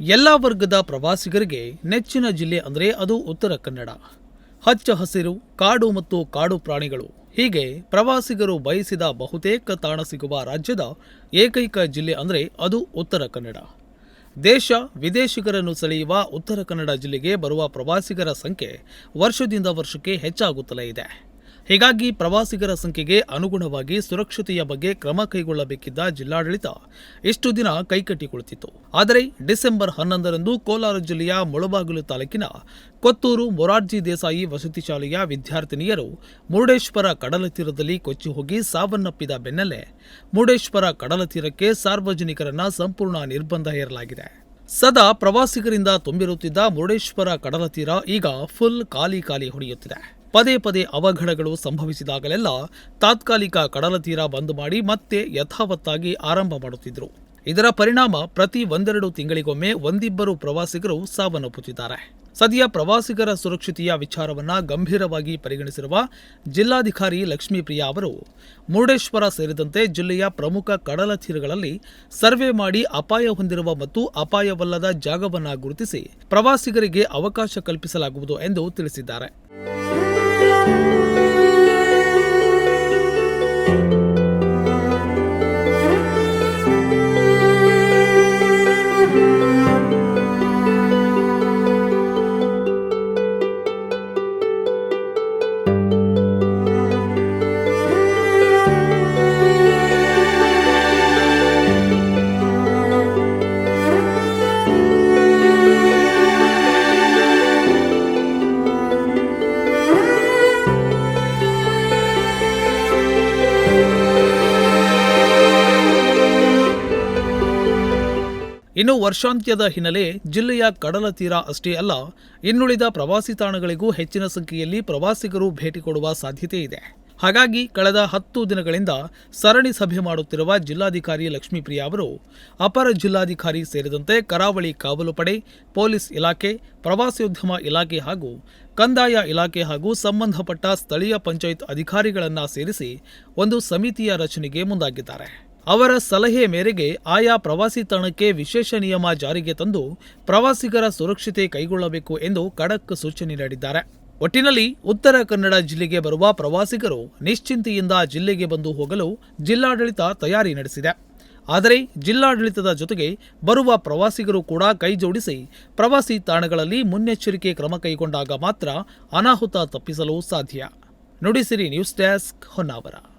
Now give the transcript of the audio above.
ಎಲ್ಲ ವರ್ಗದ ಪ್ರವಾಸಿಗರಿಗೆ ನೆಚ್ಚಿನ ಜಿಲ್ಲೆ ಅಂದರೆ ಅದು ಉತ್ತರ ಕನ್ನಡ. ಹಚ್ಚ ಹಸಿರು, ಕಾಡು ಮತ್ತು ಕಾಡು ಪ್ರಾಣಿಗಳು. ಹೀಗೆ ಪ್ರವಾಸಿಗರು ಬಯಸಿದ ಬಹುತೇಕ ತಾಣ ಸಿಗುವ ರಾಜ್ಯದ ಏಕೈಕ ಜಿಲ್ಲೆ ಅಂದರೆ ಅದು ಉತ್ತರ ಕನ್ನಡ. ದೇಶ ವಿದೇಶಿಗರನ್ನು ಸೆಳೆಯುವ ಉತ್ತರ ಕನ್ನಡ ಜಿಲ್ಲೆಗೆ ಬರುವ ಪ್ರವಾಸಿಗರ ಸಂಖ್ಯೆ ವರ್ಷದಿಂದ ವರ್ಷಕ್ಕೆ ಹೆಚ್ಚಾಗುತ್ತಲೇ ಇದೆ. ಹೀಗಾಗಿ ಪ್ರವಾಸಿಗರ ಸಂಖ್ಯೆಗೆ ಅನುಗುಣವಾಗಿ ಸುರಕ್ಷತೆಯ ಬಗ್ಗೆ ಕ್ರಮ ಕೈಗೊಳ್ಳಬೇಕಿದ್ದ ಜಿಲ್ಲಾಡಳಿತ ಇಷ್ಟು ದಿನ ಕೈಕಟ್ಟಿಕೊಳ್ಳುತ್ತಿತ್ತು ಆದರೆ ಡಿಸೆಂಬರ್ ಹನ್ನೊಂದರಂದು ಕೋಲಾರ ಜಿಲ್ಲೆಯ ಮುಳಬಾಗಿಲು ತಾಲೂಕಿನ ಕೊತ್ತೂರು ಮೊರಾರ್ಜಿ ದೇಸಾಯಿ ವಸತಿ ಶಾಲೆಯ ವಿದ್ಯಾರ್ಥಿನಿಯರು ಮುರುಡೇಶ್ವರ ಕಡಲ ತೀರದಲ್ಲಿ ಕೊಚ್ಚಿ ಹೋಗಿ ಸಾವನ್ನಪ್ಪಿದ ಬೆನ್ನಲ್ಲೇ ಮುರುಡೇಶ್ವರ ಕಡಲ ತೀರಕ್ಕೆ ಸಾರ್ವಜನಿಕರನ್ನ ಸಂಪೂರ್ಣ ನಿರ್ಬಂಧ ಹೇರಲಾಗಿದೆ. ಸದಾ ಪ್ರವಾಸಿಗರಿಂದ ತುಂಬಿರುತ್ತಿದ್ದ ಮುರುಡೇಶ್ವರ ಕಡಲ ತೀರ ಈಗ ಫುಲ್ ಖಾಲಿ ಖಾಲಿ ಹೊಡೆಯುತ್ತಿದೆ. ಪದೇ ಪದೇ ಅವಘಡಗಳು ಸಂಭವಿಸಿದಾಗಲೆಲ್ಲ ತಾತ್ಕಾಲಿಕ ಕಡಲ ತೀರ ಬಂದ್ ಮಾಡಿ ಮತ್ತೆ ಯಥಾವತ್ತಾಗಿ ಆರಂಭ ಮಾಡುತ್ತಿದ್ದರು ಇದರ ಪರಿಣಾಮ ಪ್ರತಿ ಒಂದೆರಡು ತಿಂಗಳಿಗೊಮ್ಮೆ ಒಂದಿಬ್ಬರು ಪ್ರವಾಸಿಗರು ಸಾವನ್ನಪ್ಪುತ್ತಿದ್ದಾರೆ. ಸದ್ಯ ಪ್ರವಾಸಿಗರ ಸುರಕ್ಷತೆಯ ವಿಚಾರವನ್ನ ಗಂಭೀರವಾಗಿ ಪರಿಗಣಿಸಿರುವ ಜಿಲ್ಲಾಧಿಕಾರಿ ಲಕ್ಷ್ಮೀಪ್ರಿಯಾ ಅವರು, ಮುರುಡೇಶ್ವರ ಸೇರಿದಂತೆ ಜಿಲ್ಲೆಯ ಪ್ರಮುಖ ಕಡಲ ತೀರಗಳಲ್ಲಿ ಸರ್ವೆ ಮಾಡಿ ಅಪಾಯ ಹೊಂದಿರುವ ಮತ್ತು ಅಪಾಯವಲ್ಲದ ಜಾಗವನ್ನ ಗುರುತಿಸಿ ಪ್ರವಾಸಿಗರಿಗೆ ಅವಕಾಶ ಕಲ್ಪಿಸಲಾಗುವುದು ಎಂದು ತಿಳಿಸಿದ್ದಾರೆ. ಇನ್ನು ವರ್ಷಾಂತ್ಯದ ಹಿನ್ನೆಲೆ ಜಿಲ್ಲೆಯ ಕಡಲ ತೀರ ಅಷ್ಟೇ ಅಲ್ಲ, ಇನ್ನುಳಿದ ಪ್ರವಾಸಿ ತಾಣಗಳಿಗೂ ಹೆಚ್ಚಿನ ಸಂಖ್ಯೆಯಲ್ಲಿ ಪ್ರವಾಸಿಗರು ಭೇಟಿ ಕೊಡುವ ಸಾಧ್ಯತೆ ಇದೆ. ಹಾಗಾಗಿ ಕಳೆದ ಹತ್ತು ದಿನಗಳಿಂದ ಸರಣಿ ಸಭೆ ಮಾಡುತ್ತಿರುವ ಜಿಲ್ಲಾಧಿಕಾರಿ ಲಕ್ಷ್ಮೀಪ್ರಿಯಾ ಅವರು, ಅಪರ ಜಿಲ್ಲಾಧಿಕಾರಿ ಸೇರಿದಂತೆ ಕರಾವಳಿ ಕಾವಲು ಪಡೆ, ಪೊಲೀಸ್ ಇಲಾಖೆ, ಪ್ರವಾಸೋದ್ಯಮ ಇಲಾಖೆ ಹಾಗೂ ಕಂದಾಯ ಇಲಾಖೆ ಹಾಗೂ ಸಂಬಂಧಪಟ್ಟ ಸ್ಥಳೀಯ ಪಂಚಾಯತ್ ಅಧಿಕಾರಿಗಳನ್ನು ಸೇರಿಸಿ ಒಂದು ಸಮಿತಿಯ ರಚನೆಗೆ ಮುಂದಾಗಿದ್ದಾರೆ. ಅವರ ಸಲಹೆ ಮೇರೆಗೆ ಆಯಾ ಪ್ರವಾಸಿ ತಾಣಕ್ಕೆ ವಿಶೇಷ ನಿಯಮ ಜಾರಿಗೆ ತಂದು ಪ್ರವಾಸಿಗರ ಸುರಕ್ಷತೆ ಕೈಗೊಳ್ಳಬೇಕು ಎಂದು ಖಡಕ್ ಸೂಚನೆ ನೀಡಿದ್ದಾರೆ. ಒಟ್ಟಿನಲ್ಲಿ ಉತ್ತರ ಕನ್ನಡ ಜಿಲ್ಲೆಗೆ ಬರುವ ಪ್ರವಾಸಿಗರು ನಿಶ್ಚಿಂತೆಯಿಂದ ಜಿಲ್ಲೆಗೆ ಬಂದು ಹೋಗಲು ಜಿಲ್ಲಾಡಳಿತ ತಯಾರಿ ನಡೆಸಿದೆ. ಆದರೆ ಜಿಲ್ಲಾಡಳಿತದ ಜೊತೆಗೆ ಬರುವ ಪ್ರವಾಸಿಗರು ಕೂಡ ಕೈಜೋಡಿಸಿ ಪ್ರವಾಸಿ ತಾಣಗಳಲ್ಲಿ ಮುನ್ನೆಚ್ಚರಿಕೆ ಕ್ರಮ ಕೈಗೊಂಡಾಗ ಮಾತ್ರ ಅನಾಹುತ ತಪ್ಪಿಸಲು ಸಾಧ್ಯ. Nudisiri news desk Honnavar.